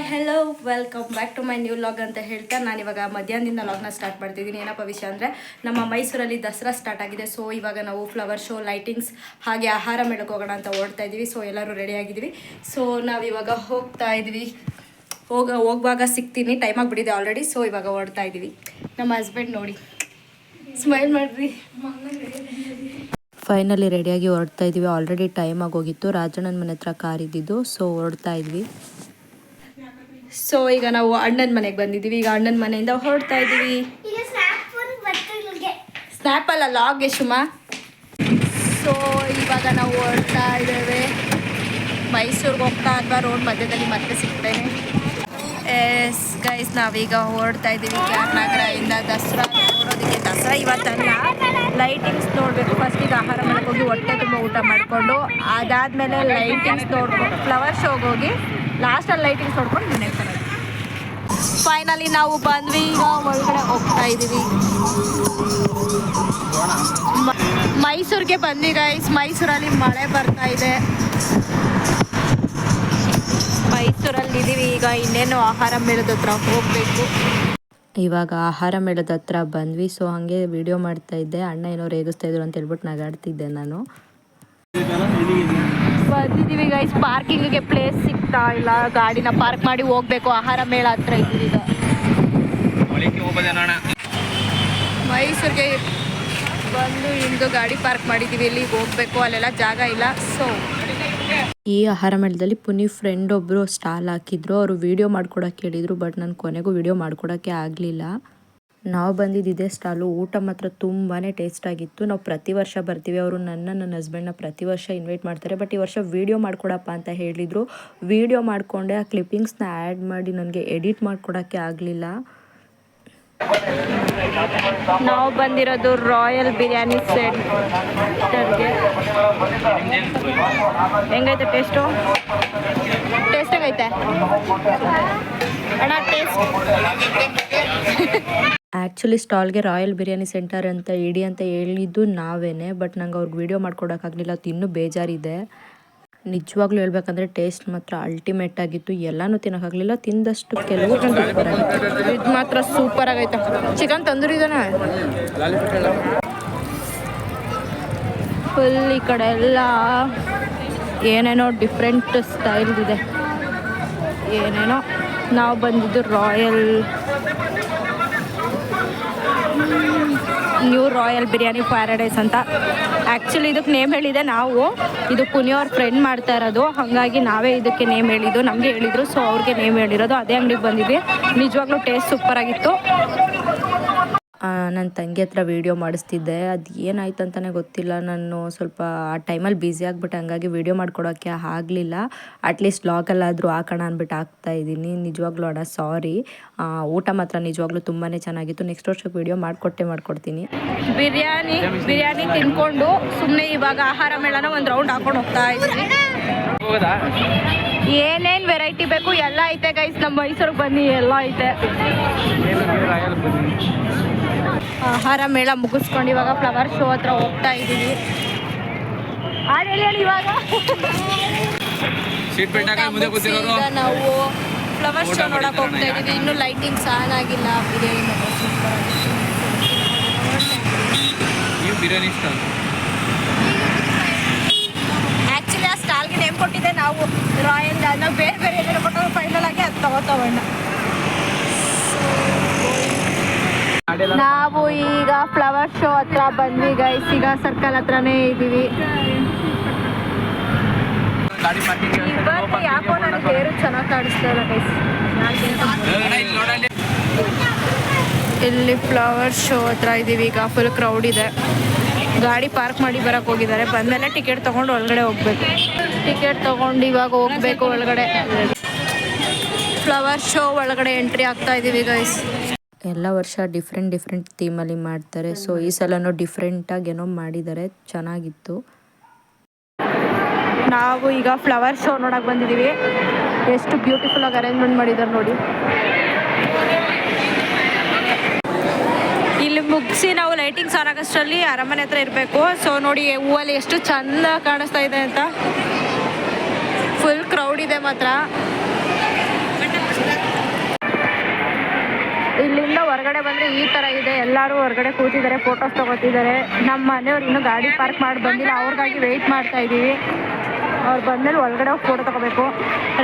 Hi hello welcome back to my new vlog ಅಂತ ಹೇಳ್ತಾ ನಾನು ಇವಾಗ ಮಧ್ಯಾಹ್ನದಿಂದ ಲಾಗ್ನ ಸ್ಟಾರ್ಟ್ ಮಾಡ್ತಿದ್ದೀನಿ. ಏನಪ್ಪ ವಿಷಯ ಅಂದರೆ, ನಮ್ಮ ಮೈಸೂರಲ್ಲಿ ದಸರಾ ಸ್ಟಾರ್ಟ್ ಆಗಿದೆ. ಸೊ ಇವಾಗ ನಾವು ಫ್ಲವರ್ ಶೋ ಲೈಟಿಂಗ್ಸ್ ಹಾಗೆ ಆಹಾರ ಮೇಳಕ್ಕೆ ಹೋಗೋಣ ಅಂತ ಓಡ್ತಾ ಇದ್ದೀವಿ ಸೊ ಎಲ್ಲರೂ ರೆಡಿ ಆಗಿದ್ದೀವಿ. ಸೊ ನಾವು ಇವಾಗ ಹೋಗ್ತಾ ಇದ್ವಿ. ಹೋಗ, ಹೋಗುವಾಗ ಸಿಗ್ತೀನಿ. ಟೈಮ್ ಆಗಿಬಿಟ್ಟಿದೆ ಆಲ್ರೆಡಿ ಸೊ ಇವಾಗ ಓಡ್ತಾ ಇದ್ದೀವಿ ನಮ್ಮ ಹಸ್ಬೆಂಡ್ ನೋಡಿ. ಸ್ಮೈಲ್ ಮಾಡಿರಿ. ಫೈನಲಿ ರೆಡಿಯಾಗಿ ಹೊರಡ್ತಾ ಇದ್ವಿ. ಆಲ್ರೆಡಿ ಟೈಮ್ ಆಗೋಗಿತ್ತು ರಾಜಣ್ಣನ ಮನೆ ಹತ್ರ ಕಾರ್ ಇದ್ದಿದ್ದು. ಸೊ ಹೊರಡ್ತಾ ಇದ್ವಿ. ಸೊ ಈಗ ನಾವು ಅಣ್ಣನ ಮನೆಗೆ ಬಂದಿದ್ದೀವಿ. ಈಗ ಅಣ್ಣನ ಮನೆಯಿಂದ ಹೊರಡ್ತಾ ಇದ್ದೀವಿ. ಸ್ನ್ಯಾಪಲ್ಲ ಲಾಗ್ ಶುಮ ಸೊ ಇವಾಗ ನಾವು ಹೊರಡ್ತಾ ಇದ್ದೇವೆ. ಮೈಸೂರಿಗೆ ಹೋಗ್ತಾ ಅಥವಾ ರೋಡ್ ಮಧ್ಯದಲ್ಲಿ ಮತ್ತೆ ಸಿಗ್ತೇನೆ. ಎಸ್ ಗೈಸ್ ನಾವೀಗ ಹೊರಡ್ತಾ ಇದ್ದೀವಿ. ಕೆ ಆರ್ ನಗರದಿಂದ ದಸರಾ ನೋಡೋದಕ್ಕೆ. ದಸರಾ ಇವತ್ತಲ್ಲ. ಲೈಟಿಂಗ್ಸ್ ನೋಡಬೇಕು. ಫಸ್ಟ್ ಈಗ ಆಹಾರ ಮನೆಗೆ ಹೋಗಿ ಹೊಟ್ಟೆ ತುಂಬ ಊಟ ಮಾಡಿಕೊಂಡು ಅದಾದಮೇಲೆ ಲೈಟಿಂಗ್ಸ್ ನೋಡ್ಕೊಂಡು ಫ್ಲವರ್ ಶೋಗೆ ಹೋಗಿ ಲಾಸ್ಟಲ್ಲಿ ಲೈಟಿಂಗ್ಸ್ ನೋಡ್ಕೊಂಡು ಫೈನಲಿ ನಾವು ಬಂದ್ವಿ. ಈಗ ಒಳಗಡೆ ಹೋಗ್ತಾ ಇದ್ದೀವಿ. ಮೈಸೂರಿಗೆ ಬಂದ್ವಿ ಗೈಸ್ ಮೈಸೂರಲ್ಲಿ ಮಳೆ ಬರ್ತಾ ಇದೆ. ಮೈಸೂರಲ್ಲಿ ಇದೀವಿ. ಈಗ ಇನ್ನೇನು ಆಹಾರ ಮೇಳದ ಹತ್ರ ಹೋಗ್ಬೇಕು. ಇವಾಗ ಆಹಾರ ಮೇಳದ ಹತ್ರ ಬಂದ್ವಿ. ಸೊ ಹಾಗೆ ವಿಡಿಯೋ ಮಾಡ್ತಾ ಇದ್ದೆ. ಅಣ್ಣ ಏನೋ ರೇಗಿಸ್ತಾ ಇದ್ರು ಅಂತ ಹೇಳ್ಬಿಟ್ಟು ನಗಾಡ್ತಿದ್ದೆ ನಾನು. ಬಂದಿದ್ದೀವಿ ಗೈಸ್ ಪಾರ್ಕಿಂಗ್ಗೆ ಪ್ಲೇಸ್ ಸಿಗ್ತಾ ಇಲ್ಲ. ಗಾಡಿನ ಪಾರ್ಕ್ ಮಾಡಿ ಹೋಗ್ಬೇಕು. ಆಹಾರ ಮೇಳ ಹತ್ರ ಇದ್ದೀವಿ ಈಗ. ಮೈಸೂರಿಗೆ ಬಂದು ಇಂದು ಗಾಡಿ ಪಾರ್ಕ್ ಮಾಡಿದ್ದೀವಿ. ಇಲ್ಲಿ ಹೋಗ್ಬೇಕು. ಅಲ್ಲೆಲ್ಲ ಜಾಗ ಇಲ್ಲ. ಸೊ ಈ ಆಹಾರ ಮೇಳದಲ್ಲಿ ಪುನಿ ಫ್ರೆಂಡ್ ಒಬ್ಬರು ಸ್ಟಾಲ್ ಹಾಕಿದ್ರು. ಅವರು ವಿಡಿಯೋ ಮಾಡ್ಕೊಡಕ್ಕೆ ಹೇಳಿದ್ರು ಬಟ್ ನಾನು ಕೊನೆಗೂ ವಿಡಿಯೋ ಮಾಡ್ಕೊಡಕ್ಕೆ ಆಗಲಿಲ್ಲ. ನಾವು ಬಂದಿದ್ದು ಇದೇ ಸ್ಟಾಲು ಊಟ ಮಾತ್ರ ತುಂಬಾ ಟೇಸ್ಟ್ ಆಗಿತ್ತು. ನಾವು ಪ್ರತಿ ವರ್ಷ ಬರ್ತೀವಿ, ಅವರು ನನ್ನ ನನ್ನ ಹಸ್ಬೆಂಡ್ನ ಪ್ರತಿ ವರ್ಷ ಇನ್ವೈಟ್ ಮಾಡ್ತಾರೆ. ಬಟ್ ಈ ವರ್ಷ ವೀಡಿಯೋ ಮಾಡ್ಕೊಡಪ್ಪ ಅಂತ ಹೇಳಿದರು. ವೀಡಿಯೋ ಮಾಡಿಕೊಂಡೆ, ಆ ಕ್ಲಿಪ್ಪಿಂಗ್ಸ್ನ ಆ್ಯಡ್ ಮಾಡಿ ನನಗೆ ಎಡಿಟ್ ಮಾಡಿಕೊಡೋಕ್ಕೆ ಆಗಲಿಲ್ಲ. ನಾವು ಬಂದಿರೋದು ರಾಯಲ್ ಬಿರಿಯಾನಿ ಸೆಂಟರ್ಗೆ ಹೆಂಗೈತೆ ಟೇಸ್ಟು ಟೇಸ್ಟ್ ಹೆಂಗೈತೆ? ಅಣ್ಣ ಟೇಸ್ಟ್ ಆ್ಯಕ್ಚುಲಿ ಸ್ಟಾಲ್ಗೆ ರಾಯಲ್ ಬಿರಿಯಾನಿ ಸೆಂಟರ್ ಅಂತ ಇಡಿ ಅಂತ ಹೇಳಿದ್ದು ನಾವೇನೆ ಬಟ್ ನಂಗೆ ಅವ್ರಿಗೆ ವಿಡಿಯೋ ಮಾಡ್ಕೊಡೋಕ್ಕಾಗಲಿಲ್ಲ. ಅದು ಇನ್ನೂ ಬೇಜಾರಿದೆ. ನಿಜವಾಗ್ಲೂ ಹೇಳ್ಬೇಕಂದ್ರೆ ಟೇಸ್ಟ್ ಮಾತ್ರ ಅಲ್ಟಿಮೇಟ್ ಆಗಿತ್ತು. ಎಲ್ಲನೂ ತಿನ್ನೋಕ್ಕಾಗಲಿಲ್ಲ. ತಿಂದಷ್ಟು ಕೆಲವು ಇದು ಮಾತ್ರ ಸೂಪರ್ ಆಗೈತೆ. ಚಿಕನ್ ತಂದೂರಿ ಇದಾನೆ ಫುಲ್ ಈ ಕಡೆ ಎಲ್ಲ ಏನೇನೋ ಡಿಫ್ರೆಂಟ್ ಸ್ಟೈಲ್ ಇದೆ. ಏನೇನೋ. ನಾವು ಬಂದಿದ್ದು royal new royal biryani paradise ಅಂತ. ಆ್ಯಕ್ಚುಲಿ ಇದಕ್ಕೆ ನೇಮ್ ಹೇಳಿದೆ ನಾವು. ಇದು ಪುನಿಯವ್ರ ಫ್ರೆಂಡ್ ಮಾಡ್ತಾ ಇರೋದು. ಹಾಗಾಗಿ ನಾವೇ ಇದಕ್ಕೆ ನೇಮ್ ಹೇಳಿದ್ದು, ನಮಗೆ ಹೇಳಿದರು. ಸೊ ಅವ್ರಿಗೆ ನೇಮ್ ಹೇಳಿರೋದು. ಅದೇ ಅಂಗಡಿಗೆ ಬಂದಿದ್ವಿ. ನಿಜವಾಗ್ಲೂ ಟೇಸ್ಟ್ ಸೂಪರ್ ಆಗಿತ್ತು. ನನ್ನ ತಂಗಿ ಹತ್ರ ವೀಡಿಯೋ ಮಾಡಿಸ್ತಿದ್ದೆ. ಅದು ಏನಾಯ್ತು ಅಂತಲೇ ಗೊತ್ತಿಲ್ಲ. ನಾನು ಸ್ವಲ್ಪ ಆ ಟೈಮಲ್ಲಿ ಬ್ಯುಸಿ ಆಗಿಬಿಟ್ಟು. ಹಂಗಾಗಿ ವೀಡಿಯೋ ಮಾಡ್ಕೊಡೋಕ್ಕೆ ಆಗಲಿಲ್ಲ. ಅಟ್ಲೀಸ್ಟ್ ಲಾಗಲ್ಲಾದರೂ ಹಾಕೋಣ ಅಂದ್ಬಿಟ್ಟು ಹಾಕ್ತಾ ಇದ್ದೀನಿ. ನಿಜವಾಗ್ಲೂ ಅಣ್ಣ ಸಾರಿ ಊಟ ಮಾತ್ರ ನಿಜವಾಗ್ಲೂ ತುಂಬಾ ಚೆನ್ನಾಗಿತ್ತು. ನೆಕ್ಸ್ಟ್ ವರ್ಷಕ್ಕೆ ವೀಡಿಯೋ ಮಾಡಿಕೊಟ್ಟೆ ಮಾಡ್ಕೊಡ್ತೀನಿ. ಬಿರಿಯಾನಿ ಬಿರಿಯಾನಿ ತಿನ್ಕೊಂಡು ಸುಮ್ಮನೆ ಇವಾಗ ಆಹಾರ ಮೇಳನ ಒಂದು ರೌಂಡ್ ಹಾಕೊಂಡು ಹೋಗ್ತಾ ಇದ್ದೀನಿ. ಏನೇನು ವೆರೈಟಿ ಬೇಕು ಎಲ್ಲ ಐತೆ ಗೈಸ್ ನಮ್ಮ ಮೈಸೂರಿಗೆ ಬನ್ನಿ ಎಲ್ಲ ಐತೆ. ಆಹಾರ ಮೇಳ ಮುಗಿಸ್ಕೊಂಡು ಇವಾಗ ಫ್ಲವರ್ ಶೋ ಹತ್ರ ಹೋಗ್ತಾ ಇದ್ದೀವಿ. ಹೇಳಿ ಇವಾಗ. ನಾವು ಫ್ಲವರ್ ಶೋ ನೋಡಕ್ ಹೋಗ್ತಾ ಇದೀವಿ ಇನ್ನು ಲೈಟಿಂಗ್ಸ್ ಆನ್ ಆಗಿಲ್ಲ. ಬಿರಿಯಾನಿ ಆ್ಯಕ್ಚುಲಿ ಆ ಸ್ಟಾಲ್ಗೆ ನೇಮ್ ಕೊಟ್ಟಿದ್ದೆ ನಾವು. ರಾಯಲ್ ನಾವು ಬೇರೆ ಬೇರೆ ಏನೇನು ಕೊಟ್ಟರು ಫೈನಲ್ ಆಗಿ ಅದು ತಗೋತವಣ್ಣ ನಾವು ಈಗ ಫ್ಲವರ್ ಶೋ ಹತ್ರ ಬಂದ್ವಿ ಗೈಸ್ ಈಗ ಸರ್ಕಲ್ ಹತ್ರನೇ ಇದ್ದೀವಿ. ಇವತ್ತು ಯಾಕೋ ನನಗೆ ಬೇರೆ ಚೆನ್ನಾಗಿ ಕಾಣಿಸ್ತಾ ಇಲ್ಲ ಗೈಸ್ ಇಲ್ಲಿ ಫ್ಲವರ್ ಶೋ ಹತ್ರ ಇದ್ದೀವಿ. ಈಗ ಫುಲ್ ಕ್ರೌಡ್ ಇದೆ. ಗಾಡಿ ಪಾರ್ಕ್ ಮಾಡಿ ಬರಕ್ ಹೋಗಿದ್ದಾರೆ. ಬಂದಮೇಲೆ ಟಿಕೆಟ್ ತಗೊಂಡು ಒಳಗಡೆ ಹೋಗ್ಬೇಕು. ಟಿಕೆಟ್ ತಗೊಂಡು ಇವಾಗ ಹೋಗ್ಬೇಕು ಒಳಗಡೆ. ಫ್ಲವರ್ ಶೋ ಒಳಗಡೆ ಎಂಟ್ರಿ ಆಗ್ತಾ ಇದೀವಿ ಗೈಸ್ ಎಲ್ಲ ವರ್ಷ ಡಿಫ್ರೆಂಟ್ ಡಿಫ್ರೆಂಟ್ ಥೀಮಲ್ಲಿ ಮಾಡ್ತಾರೆ. ಸೊ ಈ ಸಲನೂ ಡಿಫ್ರೆಂಟಾಗಿ ಏನೋ ಮಾಡಿದ್ದಾರೆ. ಚೆನ್ನಾಗಿತ್ತು. ನಾವು ಈಗ ಫ್ಲವರ್ ಶೋ ನೋಡಕ್ ಬಂದಿದ್ದೀವಿ ಎಷ್ಟು ಬ್ಯೂಟಿಫುಲ್ ಆಗಿ ಅರೇಂಜ್ಮೆಂಟ್ ಮಾಡಿದ್ದಾರೆ ನೋಡಿ. ಇಲ್ಲಿ ಮುಗಿಸಿ ನಾವು ಲೈಟಿಂಗ್ಸ್ ಆನ್ ಆಗಷ್ಟರಲ್ಲಿ ಅರಮನೆ ಹತ್ರ ಇರಬೇಕು. ಸೊ ನೋಡಿ ಹೂವಲ್ಲಿ ಎಷ್ಟು ಚಂದ ಕಾಣಿಸ್ತಾ ಇದೆ ಅಂತ. ಫುಲ್ ಕ್ರೌಡ್ ಇದೆ ಮಾತ್ರ. ಹೊರಗಡೆ ಬಂದರೆ ಈ ಥರ ಇದೆ ಎಲ್ಲರೂ ಹೊರಗಡೆ ಕೂತಿದ್ದಾರೆ ಫೋಟೋಸ್ ತಗೋತಿದ್ದಾರೆ. ನಮ್ಮ ಮನೆಯವ್ರು ಇನ್ನೂ ಗಾಡಿ ಪಾರ್ಕ್ ಮಾಡಿ ಬಂದಿಲ್ಲ ಅವ್ರಿಗಾಗಿ ವೆಯ್ಟ್ ಮಾಡ್ತಾ ಇದ್ದೀವಿ. ಅವ್ರು ಬಂದಮೇಲೆ ಒಳಗಡೆ ಹೋಗಿ ಫೋಟೋ ತಗೋಬೇಕು.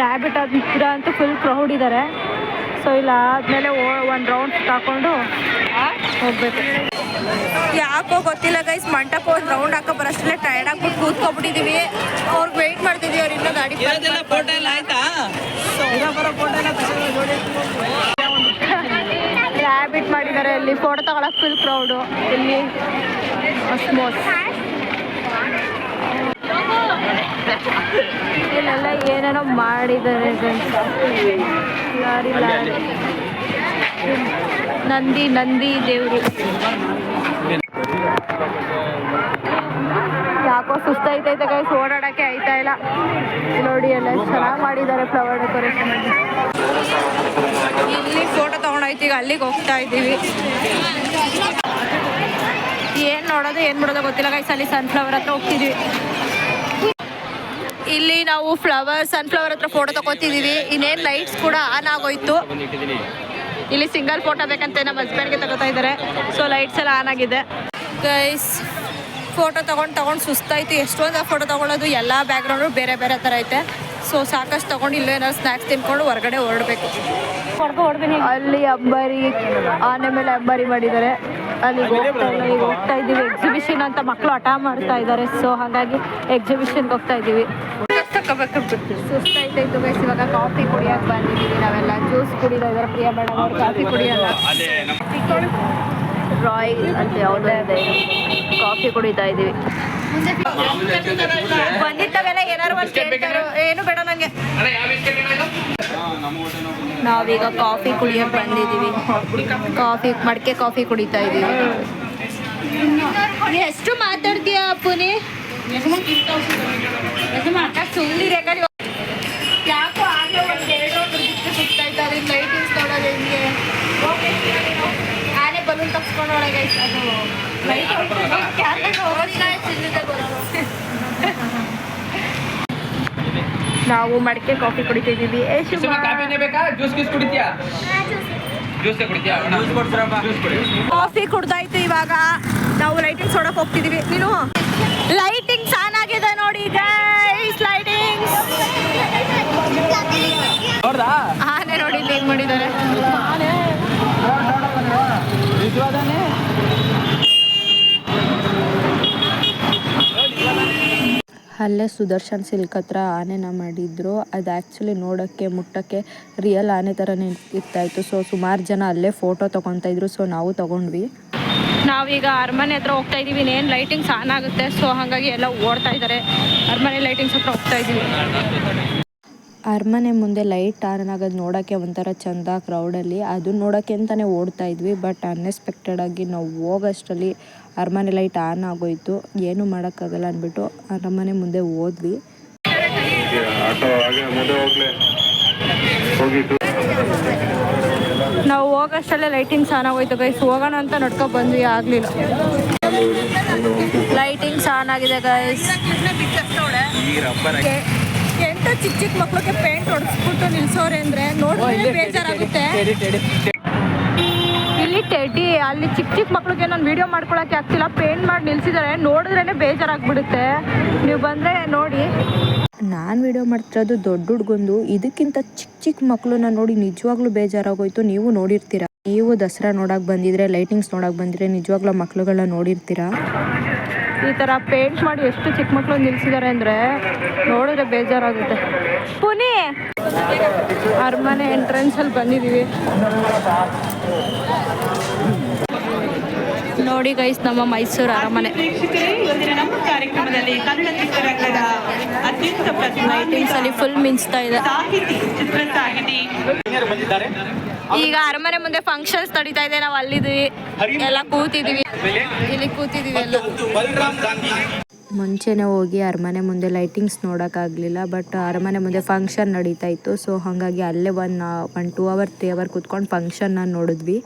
ರ್ಯಾಬಿಟ್ ಅದ್ರ ಅಂತೂ ಫುಲ್ ಕ್ರೌಡ್ ಇದ್ದಾರೆ ಸೊ ಇಲ್ಲ ಆದಮೇಲೆ ಒಂದು ರೌಂಡ್ ತಗೊಂಡು ಹೋಗ್ಬೇಕು. ಯಾಕೋ ಗೊತ್ತಿಲ್ಲ ಗೈಸ್ ಮಂಟಪ ಒಂದು ರೌಂಡ್ ಹಾಕೋ ಬರೋಷ್ಟಲ್ಲೇ ಟೈರ್ಡ್ ಆಗ್ಬಿಟ್ಟು ಕೂತ್ಕೊಬಿಟ್ಟಿದೀವಿ. ಅವ್ರಿಗೆ ವೆಯ್ಟ್ ಮಾಡ್ತಿದೀವಿ ಅವ್ರು ಇನ್ನೂ ಗಾಡಿ ಫೋಟೋ ಎಲ್ಲ ಆಯ್ತಾ? ರ್ಯಾಬಿಟ್ ಮಾಡಿದ್ದಾರೆ ಇಲ್ಲಿ ಫೋಟೋ ತಗೊಳಕ್ ಫುಲ್ ಕ್ರೌಡು ಇಲ್ಲಿ ಇಲ್ಲೆಲ್ಲ ಏನೇನೋ ಮಾಡಿದ್ದಾರೆ ನಂದಿ ನಂದಿ ದೇವರು. ಯಾಕೋ ಸುಸ್ತಾಯ್ತೈತೆ ಗೈಸ್ ಓಡಾಡಕ್ಕೆ ಆಯ್ತಾ ಇಲ್ಲ. ನೋಡಿ, ಎಲ್ಲ ಚೆನ್ನಾಗಿ ಮಾಡಿದ್ದಾರೆ ಫ್ಲವರ್ ಡೆಕೋರೇಷನ್ ಇಲ್ಲಿ ಫೋಟೋ ತಗೊಂಡಾಯ್ತು, ಈಗ ಅಲ್ಲಿಗೆ ಹೋಗ್ತಾ ಇದ್ದೀವಿ. ಏನ್ ನೋಡೋದು, ಏನ್ ಬಿಡೋದು ಗೊತ್ತಿಲ್ಲ ಗೈಸ್ ಅಲ್ಲಿ ಸನ್ಫ್ಲವರ್ ಹತ್ರ ಹೋಗ್ತಿದ್ವಿ. ಇಲ್ಲಿ ನಾವು ಫ್ಲವರ್ ಸನ್ಫ್ಲವರ್ ಹತ್ರ ಫೋಟೋ ತಗೋತಿದೀವಿ ಇನ್ನೇನು ಲೈಟ್ಸ್ ಕೂಡ ಆನ್ ಆಗೋಯ್ತು. ಇಲ್ಲಿ ಸಿಂಗಲ್ ಫೋಟೋ ಬೇಕಂತ ನಮ್ಮ ಹಸ್ಬೆಂಡ್ಗೆ ತಗೋತಾ ಇದ್ದಾರೆ. ಸೊ ಲೈಟ್ಸ್ ಎಲ್ಲ ಆನ್ ಆಗಿದೆ. ಗೈಸ್ ಫೋಟೋ ತಗೊಂಡು ತಗೊಂಡು ಸುಸ್ತಾಯ್ತು. ಎಷ್ಟೊಂದು ಫೋಟೋ ತಗೊಳ್ಳೋದು ಎಲ್ಲ ಬ್ಯಾಕ್ಗ್ರೌಂಡು ಬೇರೆ ಬೇರೆ ಥರ ಐತೆ. ಸೊ ಸಾಕಷ್ಟು ತೊಗೊಂಡು ಇಲ್ಲೂ ಏನಾದ್ರು ಸ್ನ್ಯಾಕ್ಸ್ ತಿನ್ಕೊಂಡು ಹೊರಗಡೆ ಹೊರಡಬೇಕು ಅಲ್ಲಿ ಅಂಬಾರಿ ಆನೆ ಮೇಲೆ ಅಂಬಾರಿ ಮಾಡಿದ್ದಾರೆ. ಅಲ್ಲಿಗೆ ಹೋಗ್ತಾ ಇಲ್ಲ ಈಗ ಹೋಗ್ತಾ ಇದ್ದೀವಿ. ಎಕ್ಸಿಬಿಷನ್ ಅಂತ ಮಕ್ಕಳು ಹಠ ಮಾಡ್ತಾ ಇದ್ದಾರೆ. ಸೊ ಹಾಗಾಗಿ ಎಕ್ಸಿಬಿಷನ್ಗೆ ಹೋಗ್ತಾ ಇದ್ದೀವಿ. ಸುಸ್ತಾಯ್ತಾಯ್ತು ಗೈಸ್ ಇವಾಗ ಕಾಫಿ ಕುಡಿಯಕ್ಕೆ ಬಂದಿದ್ದೀವಿ. ನಾವೆಲ್ಲ ಜ್ಯೂಸ್ ಕುಡಿತಾ ಇದ್ದಾರೆ. ಪ್ರಿಯಾ ಮೇಡಮ್ ಅವ್ರು ಕಾಫಿ ಕುಡಿಯಲ್ಲ. ರಾಯ್ ಅಂತ ಯಾವುದೋ ಇದೆ ಕಾಫಿ ಕುಡಿತಾ ಇದ್ದೀವಿ. ಬಂದಿದ್ದಾವೆಲ್ಲ ಏನಾರು ಏನು ಬೇಡ ನನಗೆ ನಾವೀಗ ಕಾಫಿ ಕುಡಿಯಕ್ಕೆ ಬಂದಿದ್ದೀವಿ. ಕಾಫಿ ಮಡಿಕೆ ಕಾಫಿ ಕುಡಿತಾ ಇದ್ದೀವಿ. ಎಷ್ಟು ಮಾತಾಡ್ತೀಯ ಅಪ್ಪುನಿ ಸುಮ್ಮನೆ ಯಾಕೋ ಆಗಲೇ ಒಂದು ಎರಡು ಸುತ್ತಾ ಇದ್ದಾರೆ ಲೈಟಿಂಗ್ಸ್ ನೋಡೋದು ಹೆಂಗೆ? ಬಲೂನ್ ಅದು ಲೈಟ್ ನಾವು ಮಡಿಕೆ ಕಾಫಿ ಕುಡಿತಿದ್ದೀವಿ ಏ ಶಿವ ಕಾಫಿನೇ ಬೇಕಾ? ಜ್ಯೂಸ್ ಗೀಸ್ ಕುಡಿತೀಯಾ? ಜ್ಯೂಸ್ ಕುಡಿತೀಯಾ? ಜ್ಯೂಸ್ ಕೊಡ್ತೀರಪ್ಪ ಜ್ಯೂಸ್ ಕೊಡಿ. ಕಾಫಿ ಕುಡ್ದಾಯ್ತು ಇವಾಗ. ನಾವು ಲೈಟಿಂಗ್ಸ್ ಹೊಡಕ್ ಹೋಗ್ತಿದೀವಿ. ನೀನು? ಲೈಟಿಂಗ್ಸ್ ಆನ್ ಆಗಿದೆ ನೋಡಿ ಗೈಸ್ ಲೈಟಿಂಗ್ಸ್ ನೋಡ್ದಾ? ಆನೆ ನೋಡಿ ಏನ್ ಮಾಡಿದ್ದಾರೆ? ಅಲ್ಲೇ ಸುದರ್ಶನ್ ಸಿಲ್ಕ್ ಹತ್ರ ಆನೆನ ಮಾಡಿದ್ರು. ಅದು ಆ್ಯಕ್ಚುಲಿ ನೋಡೋಕ್ಕೆ ಮುಟ್ಟಕ್ಕೆ ರಿಯಲ್ ಆನೆ ಥರನೇ ಇರ್ತಾಯಿತ್ತು ಸೊ ಸುಮಾರು ಜನ ಅಲ್ಲೇ ಫೋಟೋ ತೊಗೊತಾ ಇದ್ರು. ಸೊ ನಾವು ತೊಗೊಂಡ್ವಿ. ನಾವೀಗ ಅರಮನೆ ಹತ್ರ ಹೋಗ್ತಾ ಇದೀವಿ. ಇನ್ನೇನು ಲೈಟಿಂಗ್ಸ್ ಆನ್ ಆಗುತ್ತೆ. ಸೊ ಹಾಗಾಗಿ ಎಲ್ಲ ಓಡ್ತಾ ಇದ್ದಾರೆ ಅರಮನೆ ಲೈಟಿಂಗ್ಸ್ ಹತ್ರ ಹೋಗ್ತಾ ಇದೀವಿ. ಅರಮನೆ ಮುಂದೆ ಲೈಟ್ ಆನ್ ಆಗೋದು ನೋಡೋಕ್ಕೆ ಒಂಥರ ಚಂದ ಕ್ರೌಡಲ್ಲಿ ಅದನ್ನ ನೋಡೋಕ್ಕೆ ಅಂತಲೇ ಓಡ್ತಾ ಇದ್ವಿ. ಬಟ್ ಅನ್ಎಕ್ಸ್ಪೆಕ್ಟೆಡ್ ಆಗಿ ನಾವು ಹೋಗೋಷ್ಟರಲ್ಲಿ ಅರಮನೆ ಲೈಟ್ ಆನ್ ಆಗೋಯ್ತು. ಏನು ಮಾಡೋಕ್ಕಾಗಲ್ಲ ಅಂದ್ಬಿಟ್ಟು ಅರಮನೆ ಮುಂದೆ ಹೋದ್ವಿ. ನಾವು ಹೋಗೋಷ್ಟಲ್ಲೇ ಲೈಟಿಂಗ್ಸ್ ಆನ್ ಆಗೋಯ್ತು ಗೈಸ್ ಹೋಗೋಣ ಅಂತ ನಡ್ಕೊ ಬಂದ್ವಿ ಆಗಲಿಲ್ಲ. ಲೈಟಿಂಗ್ಸ್ ಆನ್ ಆಗಿದೆ ಗೈಸ್ ಈ ರಬ್ಬರ್ ಎಂತ ಚಿಕ್ಕ ಚಿಕ್ಕ ಮಕ್ಳಿಗೆ ಪೇಂಟ್ ಹೊಡೆಸ್ಬಿಟ್ಟು ನಿಲ್ಸೋರೆ ಅಂದ್ರೆ ನೋಡಿದ್ರೆ ಬೇಜಾರಾಗುತ್ತೆ. ಟೆಡಿ ಅಲ್ಲಿ ಚಿಕ್ಕ ಚಿಕ್ಕ ಮಕ್ಳಿಗೆ ನಾನು ವಿಡಿಯೋ ಮಾಡ್ಕೊಳಕ್ಕೆ ಆಗ್ತಿಲ್ಲ ಪೇಂಟ್ ಮಾಡಿ ನಿಲ್ಸಿದ್ದಾರೆ ನೋಡಿದ್ರೇ ಬೇಜಾರಾಗ್ಬಿಡುತ್ತೆ. ನೀವು ಬಂದರೆ ನೋಡಿ. ನಾನು ವಿಡಿಯೋ ಮಾಡ್ತಿರೋದು ದೊಡ್ಡ ಹುಡ್ಗೊಂದು, ಇದಕ್ಕಿಂತ ಚಿಕ್ಕ ಚಿಕ್ಕ ಮಕ್ಕಳನ್ನ ನೋಡಿ ನಿಜವಾಗ್ಲೂ ಬೇಜಾರಾಗೋಯ್ತು. ನೀವು ನೋಡಿರ್ತೀರ? ನೀವು ದಸರಾ ನೋಡಕ್ಕೆ ಬಂದಿದ್ರೆ ಲೈಟಿಂಗ್ಸ್ ನೋಡಕ್ಕೆ ಬಂದಿದ್ರೆ ನಿಜವಾಗ್ಲೂ ಮಕ್ಕಳುಗಳನ್ನ ನೋಡಿರ್ತೀರಾ? ಈ ತರ ಪೇಂಟ್ ಮಾಡಿ ಎಷ್ಟು ಚಿಕ್ಕ ಮಕ್ಕಳು ನಿಲ್ಸಿದ್ದಾರೆ ಅಂದ್ರೆ ನೋಡಿದ್ರೆ ಬೇಜಾರಾಗುತ್ತೆ. ಪುನಿ! ಅರಮನೆ ಎಂಟ್ರೆನ್ಸ್ ಅಲ್ಲಿ ಬಂದಿದೀವಿ. ನೋಡಿ ಗೈಸ್ ನಮ್ಮ ಮೈಸೂರು ಅರಮನೆ. ಇವತ್ತಿನ ನಮ್ಮ ಕಾರ್ಯಕ್ರಮದಲ್ಲಿ ಕನ್ನಡ ಚಿತ್ರರಂಗದ ಅತ್ಯಂತ ಪ್ರತಿಭಾ ಲೈಟಿಂಗ್ಸ್ ಅಲ್ಲಿ ಫುಲ್ ಮಿಂಚ್ತಾ ಇದೆ. ಈಗ ಅರಮನೆ ಮುಂದೆ ಫಂಕ್ಷನ್ಸ್ ನಡೀತಾ ಇದೆ. ನಾವು ಅಲ್ಲಿದ್ವಿ. ಎಲ್ಲ ಕೂತಿದೀವಿ. ಇಲ್ಲಿ ಕೂತಿದೀವಿ ಎಲ್ಲ. ಮುಂಚೆನೇ ಹೋಗಿ ಅರಮನೆ ಮುಂದೆ ಲೈಟಿಂಗ್ಸ್ ನೋಡೋಕ್ಕಾಗಲಿಲ್ಲ ಬಟ್ ಅರಮನೆ ಮುಂದೆ ಫಂಕ್ಷನ್ ನಡೀತಾ ಇತ್ತು. ಸೊ ಹಾಗಾಗಿ ಅಲ್ಲೇ one one two hour three hour ಕುತ್ಕೊಂಡು ಫಂಕ್ಷನ್ನ ನೋಡಿದ್ವಿ.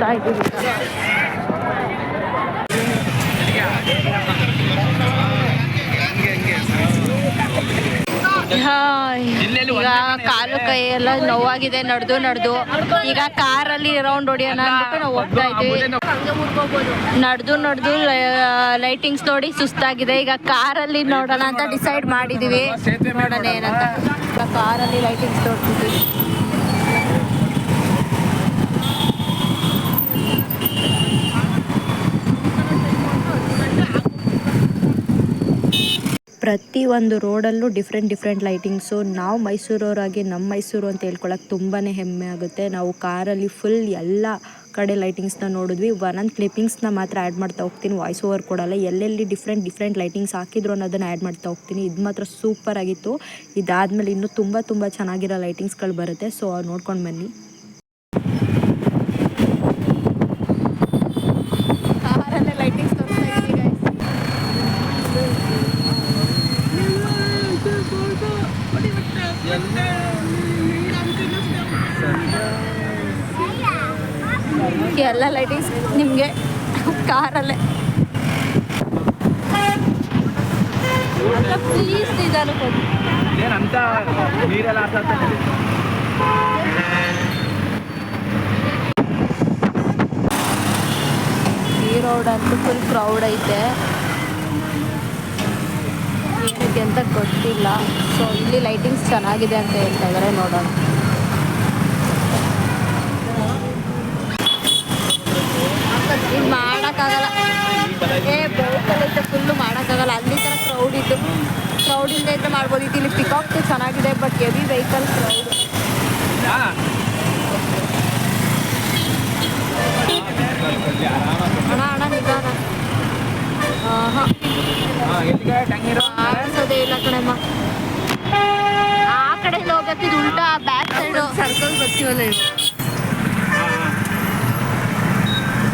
ಹೋಗ್ತಾ. ಈಗ ಕಾಲು ಕೈ ಎಲ್ಲ ನೋವಾಗಿದೆ ನಡೆದು ನಡೆದು. ಈಗ ಕಾರಲ್ಲಿ ರೌಂಡ್ ಹೊಡಿಯೋಣ ಅಂದ್ಬಿಟ್ಟು ನಾವು ಹೋಗ್ತಾ ಇದ್ವಿ ನಡೆದು ನಡೆದು ಲೈಟಿಂಗ್ಸ್ ನೋಡಿ ಸುಸ್ತಾಗಿದೆ. ಈಗ ಕಾರಲ್ಲಿ ನೋಡೋಣ ಅಂತ ಡಿಸೈಡ್ ಮಾಡಿದೀವಿ. ನೋಡೋಣ ಏನಂತ. ಕಾರಲ್ಲಿ ಲೈಟಿಂಗ್ಸ್ ನೋಡ್ತಿದ್ದೀವಿ. ಪ್ರತಿ ಒಂದು ರೋಡಲ್ಲೂ ಡಿಫ್ರೆಂಟ್ ಡಿಫ್ರೆಂಟ್ ಲೈಟಿಂಗ್ಸು. ನಾವು ಮೈಸೂರವರಾಗಿ ನಮ್ಮ ಮೈಸೂರು ಅಂತ ಹೇಳ್ಕೊಳಕ್ಕೆ ತುಂಬಾ ಹೆಮ್ಮೆ ಆಗುತ್ತೆ. ನಾವು ಕಾರಲ್ಲಿ ಫುಲ್ ಎಲ್ಲ ಕಡೆ ಲೈಟಿಂಗ್ಸ್ನ ನೋಡಿದ್ವಿ. ಒಂದೊಂದು ಕ್ಲಿಪ್ಪಿಂಗ್ಸ್ನ ಮಾತ್ರ ಆ್ಯಡ್ ಮಾಡ್ತಾ ಹೋಗ್ತೀನಿ. ವಾಯ್ಸ್ ಓವರ್ ಕೊಡಲ್ಲ. ಎಲ್ಲೆಲ್ಲಿ ಡಿಫ್ರೆಂಟ್ ಡಿಫ್ರೆಂಟ್ ಲೈಟಿಂಗ್ಸ್ ಹಾಕಿದ್ರು ಅನ್ನೋದನ್ನು ಆ್ಯಡ್ ಮಾಡ್ತಾ ಹೋಗ್ತೀನಿ. ಇದು ಮಾತ್ರ ಸೂಪರ್ ಆಗಿತ್ತು. ಇದಾದಮೇಲೆ ಇನ್ನೂ ತುಂಬ ತುಂಬ ಚೆನ್ನಾಗಿರೋ ಲೈಟಿಂಗ್ಸ್ಗಳು ಬರುತ್ತೆ. ಸೊ ನೋಡ್ಕೊಂಡು ಬನ್ನಿ ಕಾರಲ್ಲೇ ಲೈಟಿಂಗ್ಸ್ ತೋರಿಸ್ತಾ ಇದ್ದೀವಿ guys. ಎಲ್ಲ ನಿಮಗೆ ಕಾರಲ್ಲೇ. ಪ್ಲೀಸ್ ಏನಂತ ನೀರೆಲ್ಲ ಈ ರೋಡ್ ಅಂತೂ ಫುಲ್ ಕ್ರೌಡ್ ಐತೆ. ಏನಕ್ಕೆ ಅಂತ ಗೊತ್ತಿಲ್ಲ. ಸೊ ಇಲ್ಲಿ ಲೈಟಿಂಗ್ಸ್ ಚೆನ್ನಾಗಿದೆ ಅಂತ ಹೇಳ್ತಾ ಇದಾರೆ ನೋಡೋಣ ಇದು ಮಾಡೋಕ್ಕಾಗಲ್ಲ. ಏ ಬೋಟಲ್ ಫುಲ್ ಫುಲ್ಲು ಮಾಡೋಕ್ಕಾಗಲ್ಲ. ಅಲ್ಲಿ ಥರ ಕ್ರೌಡ್ ಇದ್ದು ಕ್ರೌಡಿಂದ ಇದ್ರೆ ಮಾಡ್ಬೋದು. ಇಲ್ಲಿ ಪಿಕಾಕ್ ಚೆನ್ನಾಗಿದೆ ಬಟ್ ಹೆವಿ ವೆಹಿಕಲ್ ಕ್ರೌಡ್ ಅಣ್ಣ ಅಣ್ಣ ನಿಧಾನ. ಆಡ್ಸೋದೇ ಇಲ್ಲ ಕಣಮ್ಮ. ಆ ಕಡೆ ಹೋಗಕ್ಕೆ ಇದು ಉಲ್ಟಾ ಬ್ಯಾಕ್ ಸೈಡ್ ಸರ್ಕಲ್ ಬರ್ತೀವಲ್ಲ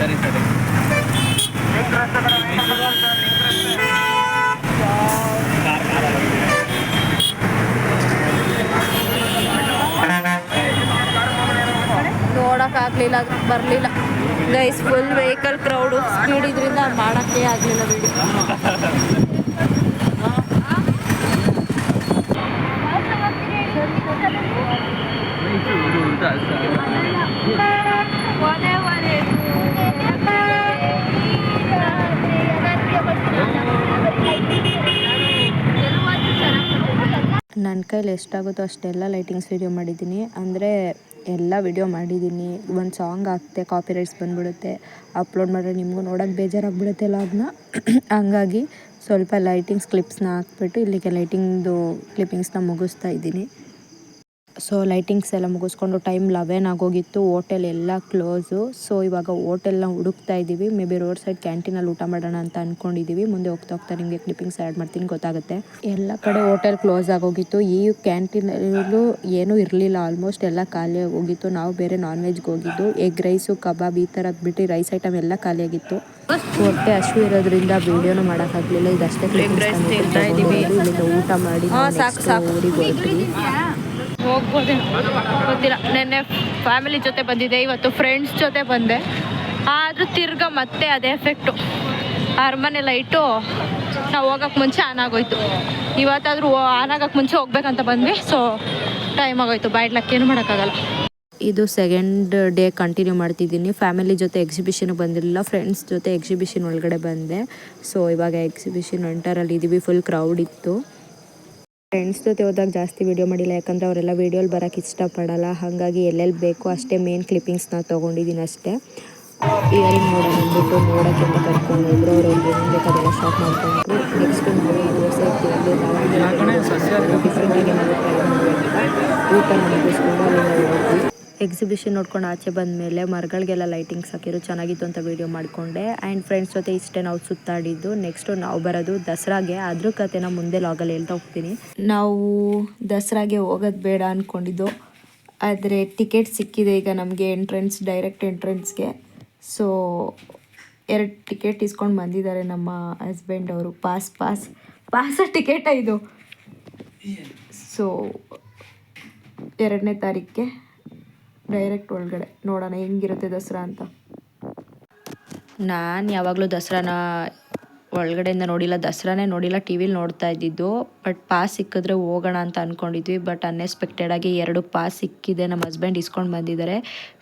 ಸರಿ ಸರಿ. ನೋಡೋಕ್ಕಾಗಲಿಲ್ಲ ಬರಲಿಲ್ಲ. Guys full vehicle crowd speed ಇದರಿಂದ ಮಾಡೋಕ್ಕೆ ಆಗಲಿಲ್ಲ ಬಿಡಿ ಇದು ಉಲ್ಟಾ ನನ್ನ ಕೈಲಿ ಎಷ್ಟಾಗುತ್ತೋ ಅಷ್ಟೆಲ್ಲ ಲೈಟಿಂಗ್ಸ್ ವೀಡಿಯೋ ಮಾಡಿದ್ದೀನಿ. ಅಂದರೆ ಎಲ್ಲ ವಿಡಿಯೋ ಮಾಡಿದ್ದೀನಿ. ಒಂದು ಸಾಂಗ್ ಹಾಕ್ತೆ ಕಾಪಿ ರೈಟ್ಸ್ ಬಂದ್ಬಿಡುತ್ತೆ. ಅಪ್ಲೋಡ್ ಮಾಡಿದ್ರೆ ನಿಮಗೂ ನೋಡೋಕೆ ಬೇಜಾರಾಗ್ಬಿಡುತ್ತೆ ಲಾಗ್ನ ಹಂಗಾಗಿ ಸ್ವಲ್ಪ ಲೈಟಿಂಗ್ಸ್ ಕ್ಲಿಪ್ಸ್ನ ಹಾಕ್ಬಿಟ್ಟು ಇಲ್ಲಿಗೆ ಲೈಟಿಂಗ್ದು ಕ್ಲಿಪ್ಪಿಂಗ್ಸ್ನ ಮುಗಿಸ್ತಾ ಇದ್ದೀನಿ. ಸೊ ಲೈಟಿಂಗ್ಸ್ ಎಲ್ಲ ಮುಗಿಸ್ಕೊಂಡು ಟೈಮ್ ಲೆವೆನ್ ಆಗೋಗಿತ್ತು. ಹೋಟೆಲ್ ಎಲ್ಲ ಕ್ಲೋಸು ಸೊ ಇವಾಗ ಹೋಟೆಲ್ನ ಹುಡುಕ್ತಾ ಇದ್ದೀವಿ ಮೇ ಬಿ ರೋಡ್ ಸೈಡ್ ಕ್ಯಾಂಟೀನಲ್ಲಿ ಊಟ ಮಾಡೋಣ ಅಂತ ಅಂದ್ಕೊಂಡಿದ್ದೀವಿ ಮುಂದೆ ಹೋಗ್ತಾ ಹೋಗ್ತಾ ನಿಮಗೆ ಕ್ಲಿಪ್ಪಿಂಗ್ಸ್ ಆ್ಯಡ್ ಮಾಡ್ತೀನಿ ಗೊತ್ತಾಗುತ್ತೆ. ಎಲ್ಲ ಕಡೆ ಹೋಟೆಲ್ ಕ್ಲೋಸ್ ಆಗೋಗಿತ್ತು. ಈ ಕ್ಯಾಂಟೀನಲ್ಲೂ ಏನೂ ಇರಲಿಲ್ಲ. ಆಲ್ಮೋಸ್ಟ್ ಎಲ್ಲ ಖಾಲಿ ಹೋಗಿತ್ತು ನಾವು ಬೇರೆ ನಾನ್ ವೆಜ್ಗೆ ಹೋಗಿದ್ದು. ಎಗ್ ರೈಸು ಕಬಾಬ್ ಈ ಥರ ಬಿಟ್ಟು ರೈಸ್ ಐಟಮ್ ಎಲ್ಲ ಖಾಲಿಯಾಗಿತ್ತು ಹೊಟ್ಟೆ ಹಸು ಇರೋದ್ರಿಂದ ವೀಡಿಯೋನು ಮಾಡೋಕ್ಕಾಗಲಿಲ್ಲ ಇದಷ್ಟೇ ಊಟ ಮಾಡಿ ಸಾಕು, ಸಾಕು. ಊರಿಗೆ ಹೊರಟ್ವಿ. ಹೋಗ್ಬೋದೇನೋ ಗೊತ್ತಿಲ್ಲ. ನೆನ್ನೆ ಫ್ಯಾಮಿಲಿ ಜೊತೆ ಬಂದಿದ್ದೆ. ಇವತ್ತು ಫ್ರೆಂಡ್ಸ್ ಜೊತೆ ಬಂದೆ. ಆದರೂ ತಿರ್ಗ ಮತ್ತೆ ಅದೇ ಎಫೆಕ್ಟು ಅರಮನೆ ಲೈಟು ನಾವು ಹೋಗೋಕ್ಕೆ ಮುಂಚೆ ಆನ್ ಆಗೋಯ್ತು. ಇವತ್ತಾದರೂ ಆನ್ ಆಗೋಕ್ಕೆ ಮುಂಚೆ ಹೋಗ್ಬೇಕಂತ ಬಂದ್ವಿ. ಸೊ ಟೈಮ್ ಆಗೋಯ್ತು. ಏನು ಮಾಡೋಕ್ಕಾಗಲ್ಲ. ಇದು ಸೆಕೆಂಡ್ ಡೇ ಕಂಟಿನ್ಯೂ ಮಾಡ್ತಿದ್ದೀನಿ. ಫ್ಯಾಮಿಲಿ ಜೊತೆ ಎಕ್ಸಿಬಿಷನ್ಗೆ ಬಂದಿರಲಿಲ್ಲ. ಫ್ರೆಂಡ್ಸ್ ಜೊತೆ ಎಕ್ಸಿಬಿಷನ್ ಒಳಗಡೆ ಬಂದೆ. ಸೊ ಇವಾಗ ಎಕ್ಸಿಬಿಷನ್ ಎಂಟರಲ್ಲಿ ಇದ್ದೀವಿ ಫುಲ್ ಕ್ರೌಡ್ ಇತ್ತು. ಫ್ರೆಂಡ್ಸ್ ಜೊತೆ ಹೋದಾಗ ಜಾಸ್ತಿ ವೀಡಿಯೋ ಮಾಡಿಲ್ಲ. ಯಾಕಂದರೆ ಅವರೆಲ್ಲ ವೀಡಿಯೋಲಿ ಬರೋಕ್ಕೆ ಇಷ್ಟಪಡಲ್ಲ. ಹಾಗಾಗಿ ಎಲ್ಲೆಲ್ಲಿ ಬೇಕೋ ಅಷ್ಟೇ ಮೇನ್ ಕ್ಲಿಪ್ಪಿಂಗ್ಸ್ನ ತೊಗೊಂಡಿದ್ದೀನಿ ಅಷ್ಟೇ. ಇಯರಿಂಗ್ ನೋಡೋಣ ಅಂದ್ಬಿಟ್ಟು ನೋಡೋಕ್ಕೆ ಅಂತ ಕರ್ಕೊಂಡು ಹೋದ್ರು. ಅವ್ರು ಅವ್ರಿಗೆ ಏನು ಬೇಕು ಅದೆಲ್ಲ ಶಾಪ್ ಮಾಡ್ಕೊಂಡ್ರು. ನೆಕ್ಸ್ಟ್ ನಾವು ದೋಸೆ ಡಿಫ್ರೆಂಟಾಗಿ ನಾವು ಟ್ರೈ ಮಾಡಬೇಕು ಊಟ ಮುಗಿಸ್ಕೊಂಡು ಅಲ್ಲಿ ಹೋದ್ವಿ ಎಕ್ಸಿಬಿಷನ್ ನೋಡ್ಕೊಂಡು ಆಚೆ ಬಂದ ಮೇಲೆ ಮರಗಳಿಗೆಲ್ಲ ಲೈಟಿಂಗ್ಸ್ ಹಾಕಿರೋ ಚೆನ್ನಾಗಿತ್ತು ಅಂತ ವೀಡಿಯೋ ಮಾಡಿಕೊಂಡೆ. ಆ್ಯಂಡ್ ಫ್ರೆಂಡ್ಸ್ ಜೊತೆ ಇಷ್ಟೇ ನಾವು ಸುತ್ತಾಡಿದ್ದು. ನೆಕ್ಸ್ಟು ನಾವು ಬರೋದು ದಸರಾಗೆ. ಅದ್ರ ಕತೆನ ಮುಂದೆ ಲಾಗಲ್ಲಿ ಹೇಳ್ತಾ ಹೋಗ್ತೀನಿ. ನಾವು ದಸರಾಗೆ ಹೋಗೋದು ಬೇಡ ಅಂದ್ಕೊಂಡಿದ್ದು ಆದರೆ ಟಿಕೆಟ್ ಸಿಕ್ಕಿದೆ ಈಗ ನಮಗೆ ಎಂಟ್ರೆನ್ಸ್ ಡೈರೆಕ್ಟ್ ಎಂಟ್ರೆನ್ಸ್ಗೆ ಸೊ ಎರಡು ಟಿಕೆಟ್ ಇಸ್ಕೊಂಡು ಬಂದಿದ್ದಾರೆ ನಮ್ಮ ಹಸ್ಬೆಂಡ್ ಅವರು. ಪಾಸ್ ಪಾಸ್ ಪಾಸ ಟಿಕೆಟ ಇದು? ಸೊ ಎರಡನೇ ತಾರೀಕಿಗೆ. ಡೈರೆಕ್ಟ್ ಒಳಗಡೆ. ನೋಡೋಣ, ಹೆಂಗಿರುತ್ತೆ ದಸರಾ ಅಂತ. ನಾನು ಯಾವಾಗಲೂ ದಸರಾನ ಒಳಗಡೆಯಿಂದ ನೋಡಿಲ್ಲ, ದಸರಾನೇ ನೋಡಿಲ್ಲ ಟಿ ವಿಲಿ ನೋಡ್ತಾ ಇದ್ದಿದ್ದು. ಬಟ್ ಪಾಸ್ ಸಿಕ್ಕಿದ್ರೆ ಹೋಗೋಣ ಅಂತ ಅಂದ್ಕೊಂಡಿದ್ವಿ ಬಟ್ ಅನ್ಎಕ್ಸ್ಪೆಕ್ಟೆಡಾಗಿ ಎರಡು ಪಾಸ್ ಸಿಕ್ಕಿದೆ. ನಮ್ಮ ಹಸ್ಬೆಂಡ್ ಇಸ್ಕೊಂಡು ಬಂದಿದ್ದಾರೆ.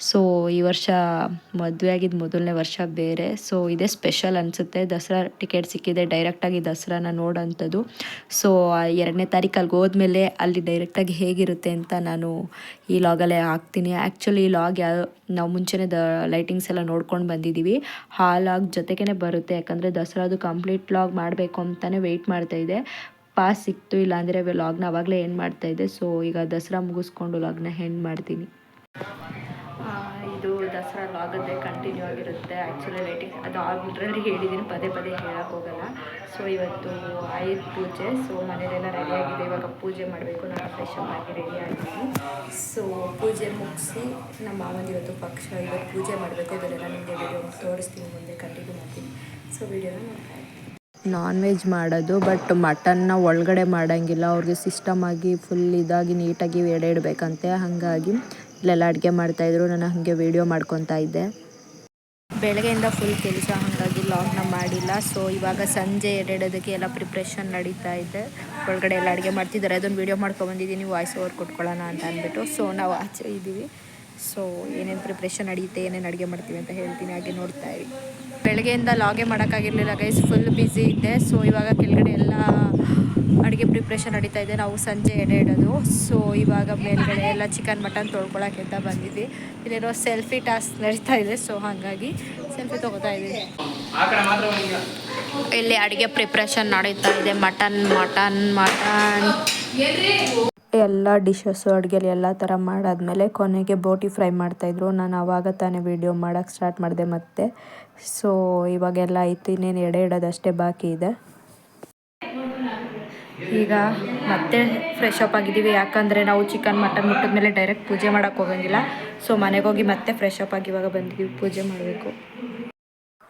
ಸೊ ಈ ವರ್ಷ ಮದುವೆ ಆಗಿದ್ದು ಮೊದಲನೇ ವರ್ಷ ಬೇರೆ. ಸೊ ಇದೇ ಸ್ಪೆಷಲ್ ಅನಿಸುತ್ತೆ. ದಸರಾ ಟಿಕೆಟ್ ಸಿಕ್ಕಿದೆ. ಡೈರೆಕ್ಟಾಗಿ ದಸರಾನ ನೋಡೋಂಥದ್ದು. ಸೊ ಎರಡನೇ ತಾರೀಕು ಅಲ್ಲಿಗೆ ಹೋದ್ಮೇಲೆ ಅಲ್ಲಿ ಡೈರೆಕ್ಟಾಗಿ ಹೇಗಿರುತ್ತೆ ಅಂತ ನಾನು ಈ ಲಾಗಲ್ಲೇ ಹಾಕ್ತೀನಿ. ಆ್ಯಕ್ಚುಲಿ ಈ ಲಾಗ್ ಯಾವ ನಾವು ಮುಂಚೆನೇ ದ ಲೈಟಿಂಗ್ಸ್ ಎಲ್ಲ ನೋಡ್ಕೊಂಡು ಬಂದಿದ್ದೀವಿ ಆ ಲಾಗ್ ಜೊತೆಗೇ ಬರುತ್ತೆ. ಯಾಕಂದರೆ ದಸರಾದು ಕಂಪ್ಲೀಟ್ ಲಾಗ್ ಮಾಡಬೇಕು ಅಂತಲೇ ವೆಯ್ಟ್ ಮಾಡ್ತಾ ಇದೆ. ಪಾಸ್ ಸಿಕ್ತು, ಇಲ್ಲಾಂದರೆ ಲಾಗ್ನ ಅವಾಗಲೇ ಎಂಡ್ ಮಾಡ್ತಾ ಇದ್ದೆ ಸೊ ಈಗ ದಸರಾ ಮುಗಿಸ್ಕೊಂಡು ಲಾಗ್ನ ಎಂಡ್ ಮಾಡ್ತೀನಿ. ಇದು ದಸರಾ ಲಾಗದ್ದೇ ಕಂಟಿನ್ಯೂ ಆಗಿರುತ್ತೆ. ಆ್ಯಕ್ಚುಲಿ ಲೈಟಿಂಗ್ ಅದು ಆಲ್ರೆಡಿ ಹೇಳಿದ್ದೀನಿ ಪದೇ ಪದೇ ಹೇಳಕ್ಕೆ ಹೋಗಲ್ಲ. ಸೊ ಇವತ್ತು ಆಯುಧ ಪೂಜೆ. ಸೊ ರೆಡಿ ಆಗಿದೆ. ಇವಾಗ ಪೂಜೆ ಮಾಡಬೇಕು. ನಾನು ಫ್ರೆಶಪ್ ಆಗಿ ರೆಡಿ ಆಗಿದ್ದೀನಿ. ಸೊ ಪೂಜೆ ಮುಗಿಸಿ ನಮ್ಮ ಮಾವಂದು ಇವತ್ತು ಪಕ್ಷ ಇವತ್ತು ಪೂಜೆ ಮಾಡಬೇಕು. ಅದನ್ನೆಲ್ಲ ನಿಮಗೆ ವಿಡಿಯೋ ತೋರಿಸ್ತೀನಿ. ಮುಂದೆ ಕಂಟಿನ್ಯೂ ಮಾಡ್ತೀನಿ. ಸೊ ವಿಡಿಯೋನ ನೋಡ್ತಾ ನಾನ್ ವೆಜ್ ಮಾಡೋದು ಬಟ್ ಮಟನ್ನ ಒಳಗಡೆ ಮಾಡೋಂಗಿಲ್ಲ. ಅವ್ರಿಗೆ ಸಿಸ್ಟಮ್ ಆಗಿ ಫುಲ್ ಇದಾಗಿ ನೀಟಾಗಿ ಎಡೆ ಇಡಬೇಕಂತೆ ಹಾಗಾಗಿ ಇಲ್ಲೆಲ್ಲ ಅಡುಗೆ ಮಾಡ್ತಾಯಿದ್ರು ನಾನು ಹಾಗೆ ವೀಡಿಯೋ ಮಾಡ್ಕೊತಾ ಇದ್ದೆ. ಬೆಳಗ್ಗೆಯಿಂದ ಫುಲ್ ಕೆಲಸ, ಹಾಗಾಗಿ ಲಾಕ್ನ ಮಾಡಿಲ್ಲ. ಸೊ ಇವಾಗ ಸಂಜೆ ಎಡೆಡೋದಕ್ಕೆ ಎಲ್ಲ ಪ್ರಿಪ್ರೇಷನ್ ನಡೀತಾ ಇದೆ. ಒಳಗಡೆ ಎಲ್ಲ ಅಡುಗೆ ಮಾಡ್ತಿದ್ದಾರೆ. ಅದೊಂದು ವೀಡಿಯೋ ಮಾಡ್ಕೊಂಡ್ಬಂದಿದ್ದೀನಿ ವಾಯ್ಸ್ ಓವರ್ ಕೊಟ್ಕೊಳ್ಳೋಣ ಅಂತ ಅಂದ್ಬಿಟ್ಟು. ಸೊ ನಾವು ಆಚೆ ಇದ್ದೀವಿ ಸೊ ಏನೇನು ಪ್ರಿಪ್ರೇಷನ್ ನಡೆಯುತ್ತೆ ಏನೇನು ಅಡುಗೆ ಮಾಡ್ತೀವಿ ಅಂತ ಹೇಳ್ತೀನಿ, ಹಾಗೆ ನೋಡ್ತಾ ಇರಿ. ಬೆಳಗ್ಗೆಯಿಂದ ಲಾಗೆ ಮಾಡೋಕ್ಕಾಗಿರಲಿಲ್ಲ ಗೈಸ್ ಫುಲ್ ಬ್ಯುಸಿ ಇದ್ದೆ. ಸೊ ಇವಾಗ ಕೆಳಗಡೆ ಎಲ್ಲ ಅಡುಗೆ ಪ್ರಿಪ್ರೇಷನ್ ನಡೀತಾ ಇದೆ. ನಾವು ಸಂಜೆ ಎಡೆ ಇಡೋದು. ಸೊ ಇವಾಗ ಮೇಲ್ಗಡೆ ಎಲ್ಲ ಚಿಕನ್ ಮಟನ್ ತೊಳ್ಕೊಳಕ್ಕೆ ಅಂತ ಬಂದಿದ್ವಿ. ಇಲ್ಲಿರೋ ಸೆಲ್ಫಿ ಟಾಸ್ಕ್ ನಡೀತಾ ಇದೆ. ಸೊ ಹಾಗಾಗಿ ಸೆಲ್ಫಿ ತೊಗೋತಾ ಇದ್ದೀವಿ ಇಲ್ಲಿ ಅಡುಗೆ ಪ್ರಿಪ್ರೇಷನ್ ನಡೀತಾ ಇದೆ. ಮಟನ್ ಮಟನ್ ಮಟನ್ ಎಲ್ಲ ಡಿಶಸ್ಸು, ಅಡುಗೆಲಿ ಎಲ್ಲ ಥರ ಮಾಡಾದಮೇಲೆ ಕೊನೆಗೆ ಬೋಟಿ ಫ್ರೈ ಮಾಡ್ತಾಯಿದ್ರು. ನಾನು ಆವಾಗ ತಾನೇ ವೀಡಿಯೋ ಮಾಡೋಕ್ಕೆ ಸ್ಟಾರ್ಟ್ ಮಾಡಿದೆ ಮತ್ತೆ. ಸೊ, ಇವಾಗೆಲ್ಲ ಆಯಿತು, ಇನ್ನೇನು ಎಡೆ ಇಡೋದಷ್ಟೇ ಬಾಕಿ ಇದೆ. ಈಗ ಮತ್ತೆ ಫ್ರೆಶ್ ಅಪ್ ಆಗಿದ್ದೀವಿ. ಯಾಕಂದರೆ ನಾವು ಚಿಕನ್ ಮಟನ್ ಮುಟ್ಟಿದ ಮೇಲೆ ಡೈರೆಕ್ಟ್ ಪೂಜೆ ಮಾಡೋಕ್ಕೆ ಹೋಗಂಗಿಲ್ಲ. ಸೊ ಮನೆಗೆ ಹೋಗಿ ಮತ್ತೆ ಫ್ರೆಶ್ ಅಪ್ ಆಗಿ ಇವಾಗ ಬಂದಿದ್ದೀವಿ. ಪೂಜೆ ಮಾಡಬೇಕು.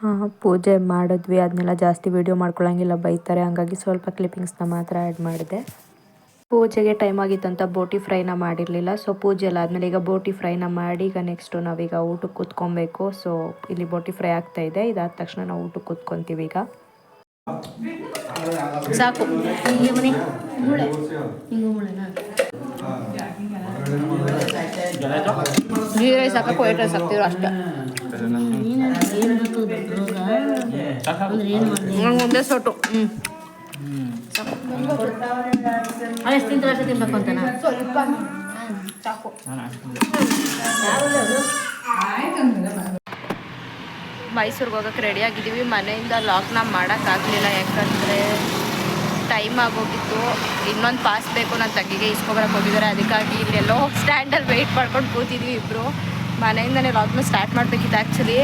ಹಾಂ, ಪೂಜೆ ಮಾಡಿದ್ವಿ. ಅದನ್ನೆಲ್ಲ ಜಾಸ್ತಿ ವೀಡಿಯೋ ಮಾಡ್ಕೊಳ್ಳೋಂಗಿಲ್ಲ, ಬೈತಾರೆ. ಹಂಗಾಗಿ ಸ್ವಲ್ಪ ಕ್ಲಿಪ್ಪಿಂಗ್ಸ್ನ ಮಾತ್ರ ಆ್ಯಡ್ ಮಾಡಿದೆ. ಪೂಜೆಗೆ ಟೈಮ್ ಆಗಿತ್ತಂತ ಬೋಟಿ ಫ್ರೈನ ಮಾಡಿರಲಿಲ್ಲ. ಸೊ ಪೂಜೆ ಎಲ್ಲ ಆದಮೇಲೆ ಈಗ ಬೋಟಿ ಫ್ರೈನ ಮಾಡಿ ಈಗ ನೆಕ್ಸ್ಟು ನಾವೀಗ ಊಟಕ್ಕೆ ಕೂತ್ಕೊಬೇಕು. ಸೊ ಇಲ್ಲಿ ಬೋಟಿ ಫ್ರೈ ಆಗ್ತಾ ಇದೆ. ಇದಾದ ತಕ್ಷಣ ನಾವು ಊಟಕ್ಕೆ ಕೂತ್ಕೊತೀವಿ ಈಗ. ಸಾಕು. ಹಿಂಗೆ ಮನೆ. ಮೂಳೆ. ಹಿಂಗೆ ಮೂಳೆನಾ ಗೀ ರೈಸ್ ಹಾಕಕ್ಕೆ ವೈಟ್ ರೈಸ್ ಹಾಕ್ತಿದ್ರು ಅಷ್ಟೇ. ನಂಗೆ ಒಂದೇ ಸೊಟ್ಟು ಹ್ಞೂ ಅಂತಾನ ಸ್ವಲ್ಪ ಸಾಕು ಮೈಸೂರಿಗೆ ಹೋಗೋಕೆ ರೆಡಿ ಆಗಿದ್ದೀವಿ ಮನೆಯಿಂದ ಲಾಕ್ನ ಮಾಡೋಕ್ಕಾಗಲಿಲ್ಲ ಯಾಕಂದರೆ ಟೈಮ್ ಆಗೋಗಿತ್ತು. ಇನ್ನೊಂದು ಪಾಸ್ ಬೇಕು ನನ್ನ ತಂಗಿಗೆ ಇಸ್ಕೊಬರಕ್ಕೆ ಹೋಗಿದ್ದಾರೆ. ಅದಕ್ಕಾಗಿ ಇಲ್ಲೆಲ್ಲೋ ಸ್ಟ್ಯಾಂಡಲ್ಲಿ ವೆಯ್ಟ್ ಮಾಡ್ಕೊಂಡು ಕೂತಿದ್ವಿ ಇಬ್ಬರು ಮನೆಯಿಂದನೇ ಲಾಕ್ನ ಸ್ಟಾರ್ಟ್ ಮಾಡಬೇಕಿತ್ತು ಆ್ಯಕ್ಚುಲಿ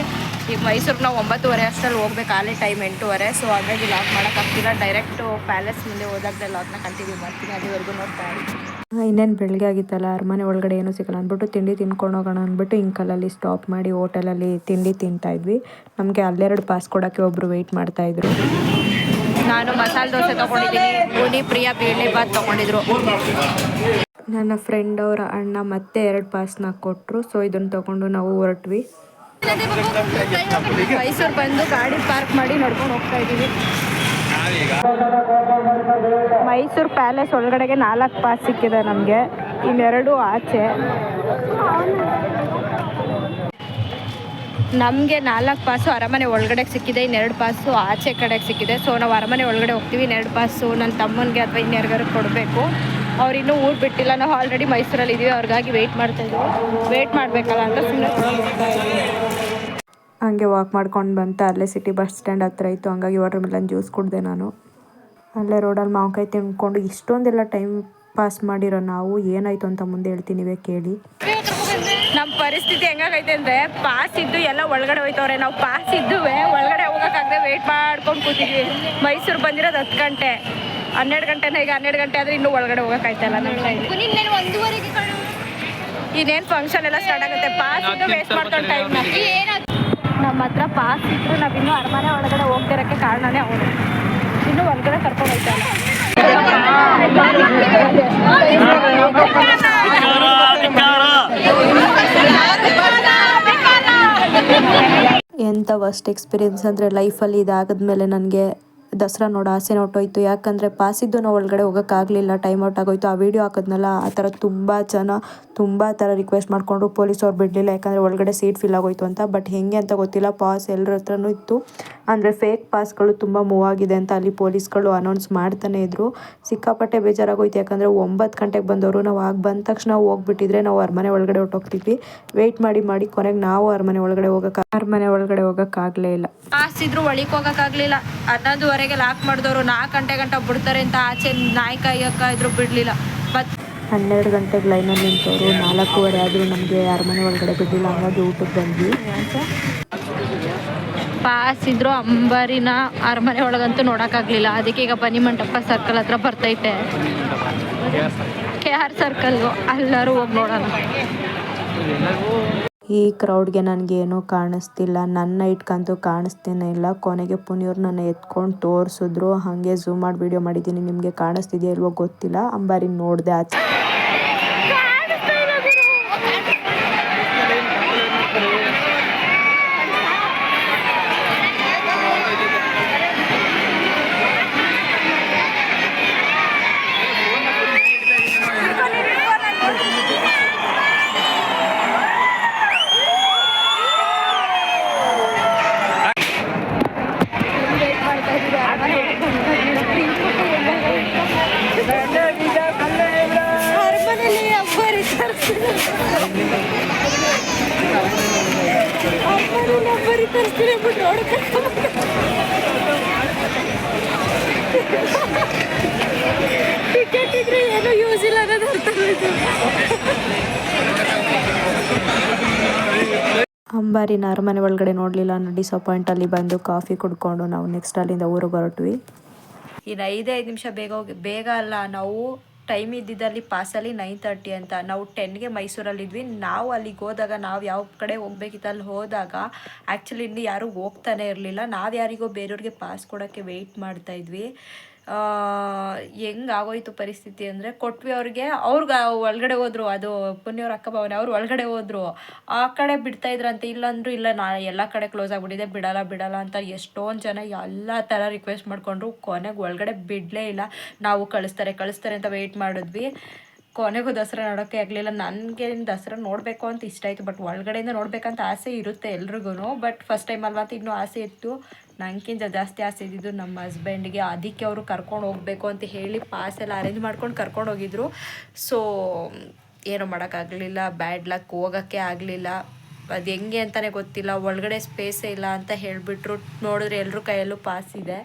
ಈಗ ಮೈಸೂರಿಗೆ ನಾವು ಒಂಬತ್ತುವರೆ ಅಷ್ಟರಲ್ಲಿ ಹೋಗ್ಬೇಕು ಆಲೇ ಟೈಮ್ ಎಂಟೂವರೆ. ಸೊ ಹಾಗಾಗಿ ಲಾಕ್ ಮಾಡೋಕ್ಕಾಗ್ತಿಲ್ಲ ಡೈರೆಕ್ಟು ಪ್ಯಾಲೇಸ್ ಮುಂದೆ ಹೋದಾಗಲೇ ಲಾಕ್ನ ಕಂಟಿನ್ಯೂ ಮಾಡ್ತೀನಿ. ಅಲ್ಲಿವರೆಗೂ ನೋಡ್ತಾ ಇನ್ನೇನು ಬೆಳಗ್ಗೆ ಆಗಿತ್ತಲ್ಲ ಅರಮನೆ ಒಳಗಡೆ ಏನೂ ಸಿಗಲ್ಲ ಅಂದ್ಬಿಟ್ಟು ತಿಂಡಿ ತಿನ್ಕೊಂಡು ಹೋಗೋಣ ಅಂದ್ಬಿಟ್ಟು ಇಂಕಲಲ್ಲಿ ಸ್ಟಾಪ್ ಮಾಡಿ ಹೋಟೆಲಲ್ಲಿ ತಿಂಡಿ ತಿಂತಾ ಇದ್ವಿ. ನಮಗೆ ಅಲ್ಲೆರಡು ಪಾಸ್ ಕೊಡೋಕ್ಕೆ ಒಬ್ಬರು ವೆಯ್ಟ್ ಮಾಡ್ತಾಯಿದ್ರು ನಾನು ಮಸಾಲೆ ದೋಸೆ ತೊಗೊಂಡಿದ್ದೀನಿ. ಪೂನಿ ಪ್ರಿಯ ಬೇಳೆ ಬಾತ್ ತೊಗೊಂಡಿದ್ರು. ನನ್ನ ಫ್ರೆಂಡ್ ಅವರ ಅಣ್ಣ ಮತ್ತೆ ಎರಡು ಪಾಸ್ನ ಕೊಟ್ಟರು ಸೊ ಇದನ್ನು ತೊಗೊಂಡು ನಾವು ಹೊರಟ್ವಿ. ಮೈಸೂರು ಬಂದು ಗಾಡಿ ಪಾರ್ಕ್ ಮಾಡಿ ನಡ್ಕೊಂಡು ಹೋಗ್ತಾ ಇದ್ದೀವಿ. ಮೈಸೂರು ಪ್ಯಾಲೇಸ್ ಒಳಗಡೆಗೆ ನಾಲ್ಕು ಪಾಸ್ ಸಿಕ್ಕಿದೆ ನಮಗೆ. ಇನ್ನೆರಡು ಆಚೆ. ನಮಗೆ ನಾಲ್ಕು ಪಾಸು ಅರಮನೆ ಒಳಗಡೆ ಸಿಕ್ಕಿದೆ, ಇನ್ನೆರಡು ಪಾಸು ಆಚೆ ಕಡೆಗೆ ಸಿಕ್ಕಿದೆ. ಸೊ ನಾವು ಅರಮನೆ ಒಳಗಡೆ ಹೋಗ್ತೀವಿ, ಇನ್ನೆರಡು ಪಾಸು ನನ್ನ ತಮ್ಮನಿಗೆ ಅಥವಾ ಇನ್ಯಾರಿಗಾರು ಕೊಡಬೇಕು. ಅವ್ರು ಇನ್ನೂ ಊರು ಬಿಟ್ಟಿಲ್ಲ ನಾವು ಆಲ್ರೆಡಿ ಮೈಸೂರಲ್ಲಿ ಇದ್ದೀವಿ ಅವ್ರಿಗಾಗಿ ವೆಯ್ಟ್ ಮಾಡ್ತಾ ವೇಟ್ ವೆಯ್ಟ್ ಮಾಡಬೇಕಲ್ಲ ಅಂತ ಸುಮ್ಮನೆ ಹಂಗೆ ವಾಕ್ ಮಾಡ್ಕೊಂಡು ಬಂತ ಅಲ್ಲೇ ಸಿಟಿ ಬಸ್ ಸ್ಟ್ಯಾಂಡ್ ಹತ್ರ ಇತ್ತು ಹಂಗಾಗಿ ವಾಟರ್ ಮಿಲನ್ ಜ್ಯೂಸ್ ಕುಡಿದೆ ನಾನು. ಅಲ್ಲೇ ರೋಡಲ್ಲಿ ಮಾವಿನಕಾಯಿ ತಿನ್ಕೊಂಡು ಇಷ್ಟೊಂದೆಲ್ಲ ಟೈಮ್ ಪಾಸ್ ಮಾಡಿರೋ ನಾವು ಏನಾಯ್ತು ಅಂತ ಮುಂದೆ ಹೇಳ್ತೀನಿ ನೀವೇ ಕೇಳಿ. ನಮ್ಮ ಪರಿಸ್ಥಿತಿ ಹೆಂಗಾಗೈತೆ ಅಂದರೆ ಪಾಸ್ ಇದ್ದು ಎಲ್ಲ ಒಳಗಡೆ ಹೋಯ್ತವ್ರೆ. ನಾವು ಪಾಸ್ ಇದ್ದುವೆ ಒಳಗಡೆ ಹೋಗೋಕ್ಕಾಗದೆ ವೆಯ್ಟ್ ಮಾಡ್ಕೊಂಡು ಕೂತಿದ್ವಿ. ಮೈಸೂರು ಬಂದಿರೋದು ಹತ್ತು ಗಂಟೆ. ಹನ್ನೆರಡು ಗಂಟೆನ ಈಗ ಹನ್ನೆರಡು ಗಂಟೆ ಆದ್ರೆ ಇನ್ನು ಒಳಗಡೆ ಹೋಗಕ್ ಆಯ್ತಲ್ಲ ಇನ್ನೇನು ಫಂಕ್ಷನ್ ಎಲ್ಲ ಸ್ಟಾರ್ಟ್ ಆಗುತ್ತೆ? ಪಾಸ್ ಇನ್ನು ವೇಸ್ಟ್ ಮಾಡ್ಕೊಂಡು ಟೈಮ್ ನಮ್ಮ ಹತ್ರ ಪಾಸ್ ಇದ್ರು ನಾವಿನ್ನೂ ಅರಮನೆ ಒಳಗಡೆ ಹೋಗ್ತಿರಕ್ಕೆ ಕಾರಣನೇ ಅವರು. ಇನ್ನು ಒಳಗಡೆ ಕರ್ಕೊಂಡು ಹೋಗ್ತಾರೆ ಎಂಥ ವರ್ಸ್ಟ್ ಎಕ್ಸ್ಪೀರಿಯನ್ಸ್ ಅಂದರೆ ಲೈಫಲ್ಲಿ ಇದಾಗದ ಮೇಲೆ ನನಗೆ ದಸರಾ ನೋಡೋ ಆಸೆ ಹೊಟ್ಟೋಯ್ತು ಯಾಕಂದರೆ ಪಾಸ್ ಇದ್ದು ನಾವು ಒಳಗಡೆ ಹೋಗೋಕ್ಕಾಗಲಿಲ್ಲ ಟೈಮ್ ಔಟ್ ಆಗೋಯ್ತು. ಆ ವಿಡಿಯೋ ಹಾಕಿದ್ನಲ್ಲ, ಆ ಥರ ತುಂಬ ಜನ ತುಂಬ ಥರ ರಿಕ್ವೆಸ್ಟ್ ಮಾಡಿಕೊಂಡ್ರು. ಪೊಲೀಸವ್ರು ಬಿಡಲಿಲ್ಲ, ಯಾಕಂದರೆ ಒಳಗಡೆ ಸೀಟ್ ಫಿಲ್ ಆಗೋಯ್ತು ಅಂತ. ಬಟ್ ಹೇಗೆ ಅಂತ ಗೊತ್ತಿಲ್ಲ ಪಾಸ್ ಎಲ್ಲರ ಹತ್ರನೂ ಇತ್ತು. ಅಂದರೆ ಫೇಕ್ ಪಾಸ್ಗಳು ತುಂಬ ಮೂವ್ ಆಗಿದೆ ಅಂತ ಅಲ್ಲಿ ಪೊಲೀಸ್ಗಳು ಅನೌನ್ಸ್ ಮಾಡ್ತಾನೆ ಇದ್ರು. ಸಿಕ್ಕಾಪಟ್ಟೆ ಬೇಜಾರಾಗೋಯ್ತು. ಯಾಕಂದರೆ ಒಂಬತ್ತು ಗಂಟೆಗೆ ಬಂದವರು ನಾವು ಆಗ ಬಂದ ತಕ್ಷಣ ಹೋಗ್ಬಿಟ್ಟಿದ್ರೆ ನಾವು ಅರಮನೆ ಒಳಗಡೆ ಹೊಟ್ಟೋಗ್ತಿದ್ವಿ ವೆಯ್ಟ್ ಮಾಡಿ ಮಾಡಿ ಕೊನೆಗೆ ನಾವು ಅರಮನೆ ಒಳಗಡೆ ಹೋಗಕ್ಕೆ ಅರಮನೆ ಒಳಗಡೆ ಹೋಗೋಕ್ಕಾಗಲೇ ಇಲ್ಲ. ಪಾಸ್ ಇದ್ರು ಒಳಗೆ ಹೋಗೋಕ್ಕಾಗಲಿಲ್ಲ ಹನ್ನೊಂದುವರೆಗೆ ಲಾಕ್ ಮಾಡಿದವರು ನಾಲ್ಕು ಗಂಟೆ ಗಂಟೆ ಬಿಡ್ತಾರೆ ಅಂತ ಆಚೆ ನಾಯಿ ಕಾಯಕ್ಕ ಇದ್ರು ಬಿಡಲಿಲ್ಲ. ಮತ್ತು ಹನ್ನೆರಡು ಗಂಟೆಗೆ ಲೈನಲ್ಲಿ ನಿಂತವರು ನಾಲ್ಕೂವರೆ ಆದರೂ ನಮಗೆ ಅರಮನೆ ಒಳಗಡೆ ಬಿಡಲಿಲ್ಲ. ಹಂಗಾಗಿ ಊಟಕ್ಕೆ ಬಂದ್ವಿ. ಪಾಸ್ ಇದ್ರು ಅಂಬಾರಿನ ಅರಮನೆ ಒಳಗಂತೂ ನೋಡೋಕ್ಕಾಗಲಿಲ್ಲ. ಅದಕ್ಕೆ ಈಗ ಬನ್ನಿ ಮಂಟಪ ಸರ್ಕಲ್ ಹತ್ರ ಬರ್ತೈತೆ. ಕೆ ಆರ್ ಸರ್ಕಲ್ಲು ಎಲ್ಲರೂ ಹೋಗಿ ನೋಡೋಣ. ಈ ಕ್ರೌಡ್ಗೆ ನನಗೇನೂ ಕಾಣಿಸ್ತಿಲ್ಲ. ನನ್ನ ಇಟ್ಕಂತೂ ಕಾಣಿಸ್ತೇನೆ ಇಲ್ಲ. ಕೊನೆಗೆ ಪುನಿಯವ್ರು ನನ್ನ ಎತ್ಕೊಂಡು ತೋರಿಸಿದ್ರು. ಹಾಗೆ ಝೂಮ್ ಮಾಡಿ ವಿಡಿಯೋ ಮಾಡಿದ್ದೀನಿ. ನಿಮಗೆ ಕಾಣಿಸ್ತಿದೆಯಾ ಇಲ್ವೋ ಗೊತ್ತಿಲ್ಲ. ಅಂಬಾರಿ ನೋಡಿದೆ ಆಚೆ ಟಿಕೆಟ್ ಇದ್ರೆ ಏನೂ ಯೂಸ್ ಇಲ್ಲ ಅನ್ನೋದು ಅರ್ಥ ಆಯ್ತು ಅಂಬಾರಿನ ಅರಮನೆ ಒಳಗಡೆ ನೋಡಲಿಲ್ಲ ಅನ್ನೋ ಡಿಸಪಾಯಿಂಟಲ್ಲಿ ಬಂದು ಕಾಫಿ ಕುಡ್ಕೊಂಡು ನಾವು ನೆಕ್ಸ್ಟ್ ಅಲ್ಲಿಂದ ಊರಿಗೆ ಹೊರಟ್ವಿ. ಇನ್ನು ಐದೇ ಐದು ನಿಮಿಷ ಬೇಗ ಹೋಗಿ ಬೇಗ ಅಲ್ಲ, ನಾವು ಟೈಮ್ ಇದ್ದಿದ್ದಲ್ಲಿ ಪಾಸಲ್ಲಿ ನೈನ್ ತರ್ಟಿ ಅಂತ. ನಾವು ಟೆನ್ಗೆ ಮೈಸೂರಲ್ಲಿದ್ವಿ ನಾವು ಅಲ್ಲಿಗೆ ಹೋದಾಗ, ನಾವು ಯಾವ ಕಡೆ ಹೋಗ್ಬೇಕಿತ್ತು ಅಲ್ಲಿ ಹೋದಾಗ ಆ್ಯಕ್ಚುಲಿ ಇಲ್ಲಿ ಯಾರೂ ಹೋಗ್ತಾನೆ ಇರಲಿಲ್ಲ. ನಾವು ಯಾರಿಗೋ ಬೇರೆಯವ್ರಿಗೆ ಪಾಸ್ ಕೊಡೋಕ್ಕೆ ವೆಯ್ಟ್ ಮಾಡ್ತಾ ಇದ್ವಿ. ಹೆಂಗೆ ಆಗೋಯ್ತು ಪರಿಸ್ಥಿತಿ ಅಂದರೆ ಕೊಟ್ವಿ ಅವ್ರಿಗೆ ಅವ್ರಿಗೆ ಒಳಗಡೆ ಹೋದ್ರು, ಅದು ಪುಣ್ಯವ್ರ ಅಕ್ಕ ಭಾವನೆ, ಅವ್ರು ಒಳಗಡೆ ಹೋದ್ರು, ಆ ಕಡೆ ಬಿಡ್ತಾ ಇದ್ರಂತೆ, ಇಲ್ಲಾಂದ್ರೂ ಇಲ್ಲ, ನಾ ಎಲ್ಲ ಕಡೆ ಕ್ಲೋಸ್ ಆಗಿಬಿಟ್ಟಿದೆ, ಬಿಡಲ್ಲ ಬಿಡಲ್ಲ ಅಂತ ಎಷ್ಟೊಂದು ಜನ ಎಲ್ಲ ಥರ ರಿಕ್ವೆಸ್ಟ್ ಮಾಡಿಕೊಂಡ್ರು, ಕೊನೆಗೆ ಒಳಗಡೆ ಬಿಡಲೇ ಇಲ್ಲ. ನಾವು ಕಳಿಸ್ತಾರೆ ಕಳಿಸ್ತಾರೆ ಅಂತ ವೆಯ್ಟ್ ಮಾಡಿದ್ವಿ. ಕೊನೆಗೂ ದಸರಾ ನೋಡೋಕ್ಕೆ ಆಗಲಿಲ್ಲ. ನನಗೆ ದಸರಾ ನೋಡಬೇಕು ಅಂತ ಇಷ್ಟ ಆಯಿತು ಬಟ್ ಒಳಗಡೆಯಿಂದ ನೋಡಬೇಕಂತ ಆಸೆ ಇರುತ್ತೆ ಎಲ್ರಿಗೂ ಬಟ್ ಫಸ್ಟ್ ಟೈಮ್ ಅಲ್ವಾ ಅಂತ ಇನ್ನೂ ಆಸೆ ಇತ್ತು. ನನಗಿಂತ ಜಾಸ್ತಿ ಆಸೆ ಇದ್ದಿದ್ದು ನಮ್ಮ ಹಸ್ಬೆಂಡ್ಗೆ ಅದಕ್ಕೆ ಅವರು ಕರ್ಕೊಂಡು ಹೋಗಬೇಕು ಅಂತ ಹೇಳಿ ಪಾಸ್ ಎಲ್ಲ ಅರೇಂಜ್ ಮಾಡ್ಕೊಂಡು ಕರ್ಕೊಂಡು ಹೋಗಿದ್ರು. ಸೊ ಏನೂ ಮಾಡೋಕ್ಕಾಗಲಿಲ್ಲ ಬ್ಯಾಡ್ ಲಕ್ ಹೋಗೋಕ್ಕೆ ಆಗಲಿಲ್ಲ. ಅದು ಹೆಂಗೆ ಅಂತಲೇ ಗೊತ್ತಿಲ್ಲ. ಒಳಗಡೆ ಸ್ಪೇಸೇ ಇಲ್ಲ ಅಂತ ಹೇಳಿಬಿಟ್ರು. ನೋಡಿದ್ರೆ ಎಲ್ಲರೂ ಕೈಯಲ್ಲೂ ಪಾಸ್ ಇದೆ.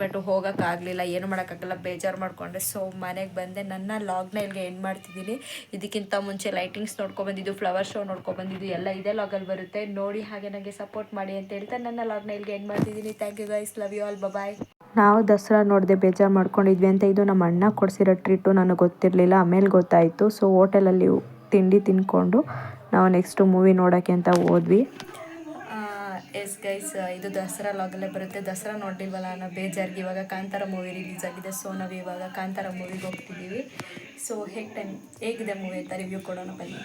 ಬಟ್ ಹೋಗೋಕ್ಕಾಗಲಿಲ್ಲ ಏನು ಮಾಡೋಕ್ಕಾಗಲ್ಲ ಬೇಜಾರು ಮಾಡಿಕೊಂಡ್ರೆ ಸೊ ಮನೆಗೆ ಬಂದೆ. ನನ್ನ ಲಾಗ್ನ ಇಲ್ಲಿಗೆ ಎಂಡ್ ಮಾಡ್ತಿದ್ದೀನಿ. ಇದಕ್ಕಿಂತ ಮುಂಚೆ ಲೈಟಿಂಗ್ಸ್ ನೋಡ್ಕೊಬಂದಿದ್ದು ಫ್ಲವರ್ ಶೋ ನೋಡ್ಕೊಬಂದಿದ್ದು ಎಲ್ಲ ಇದೇ ಲಾಗಲ್ಲಿ ಬರುತ್ತೆ. ನೋಡಿ ಹಾಗೆ ನನಗೆ ಸಪೋರ್ಟ್ ಮಾಡಿ ಅಂತ ಹೇಳ್ತಾ ನನ್ನ ಲಾಗ್ನ ಇಲ್ಲಿಗೆ ಎಂಡ್ ಮಾಡ್ತಿದ್ದೀನಿ. Thank you guys love you all bye ನಾವು ದಸರಾ ನೋಡದೆ ಬೇಜಾರು ಮಾಡ್ಕೊಂಡಿದ್ವಿ ಅಂತ ಇದು ನಮ್ಮ ಅಣ್ಣ ಕೊಡಿಸಿರೋ ಟ್ರೀಟು ನನಗೆ ಗೊತ್ತಿರಲಿಲ್ಲ. ಆಮೇಲೆ ಗೊತ್ತಾಯಿತು. ಸೊ ಹೋಟೆಲಲ್ಲಿ ತಿಂಡಿ ತಿನ್ಕೊಂಡು ನಾವು ನೆಕ್ಸ್ಟು ಮೂವಿ ನೋಡೋಕ್ಕೆ ಅಂತ ಹೋದ್ವಿ. ಎಸ್ ಗೈಸ್ ಇದು ದಸರಾ ಲಾಗಲ್ಲೇ ಬರುತ್ತೆ. ದಸರಾ ನೋಡಿಲ್ವಲ್ಲ ಅನ್ನೋ ಬೇಜಾರಿಗೆ ಇವಾಗ ಕಾಂತಾರ ಮೂವಿ ರಿಲೀಸ್ ಆಗಿದೆ. ಸೊ ನಾವು ಇವಾಗ ಕಾಂತಾರ ಮೂವಿಗೆ ಹೋಗ್ತಿದ್ದೀವಿ. ಸೊ ಹೇಗೆ ಟೈಮ್ ಹೇಗಿದೆ ಮೂವಿ ಅಂತ ರಿವ್ಯೂ ಕೊಡೋಣ ಬನ್ನಿ.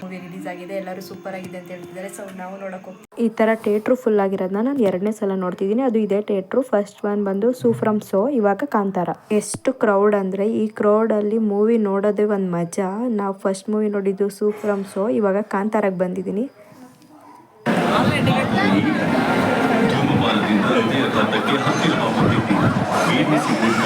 ಮೂವಿ ರಿಲೀಸ್ ಆಗಿದೆ, ಎಲ್ಲರೂ ಸೂಪರ್ ಆಗಿದೆ ಅಂತ ಹೇಳ್ತಿದ್ದಾರೆ. ಸೊ ನಾವು ನೋಡೋಕೆ ಹೋಗ್ತೀವಿ. ಈ ಥರ ಥಿಯೇಟ್ರು ಫುಲ್ ಆಗಿರೋದನ್ನ ನಾನು ಎರಡನೇ ಸಲ ನೋಡ್ತಿದ್ದೀನಿ. ಅದು ಇದೇ ಥಿಯೇಟ್ರು ಫಸ್ಟ್ ಒನ್ ಬಂದು ಸೂಫ್ರಮ್ ಸೋ ಇವಾಗ ಕಾಂತಾರ. ಎಷ್ಟು ಕ್ರೌಡ್ ಅಂದರೆ, ಈ ಕ್ರೌಡಲ್ಲಿ ಮೂವಿ ನೋಡೋದೇ ಒಂದು ಮಜಾ. ನಾವು ಫಸ್ಟ್ ಮೂವಿ ನೋಡಿದ್ದು ಸೂಫ್ರಮ್ ಸೋ ಇವಾಗ ಕಾಂತಾರಕ್ಕೆ ಬಂದಿದ್ದೀನಿ. ಧೂಮಪಾನದಿಂದ ಹೃದಯಘಾತಕ್ಕೆ ಹತ್ತಿರವಾಗುತ್ತಿದ್ದು ಬೀಡಿ ಸಿಗರೇಟ್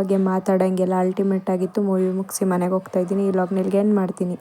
ಬಗ್ಗೆ ಮಾತಾಡೋಂಗೆಲ್ಲ ಅಲ್ಟಿಮೇಟ್ ಆಗಿತ್ತು. ಮೂವಿ ಮುಗಿಸಿ ಮನೆಗೆ ಹೋಗ್ತಾ ಇದ್ದೀನಿ. ಈ ಲಾಗ್ನಲ್ಲಿ ಎಂಡ್ ಮಾಡ್ತೀನಿ.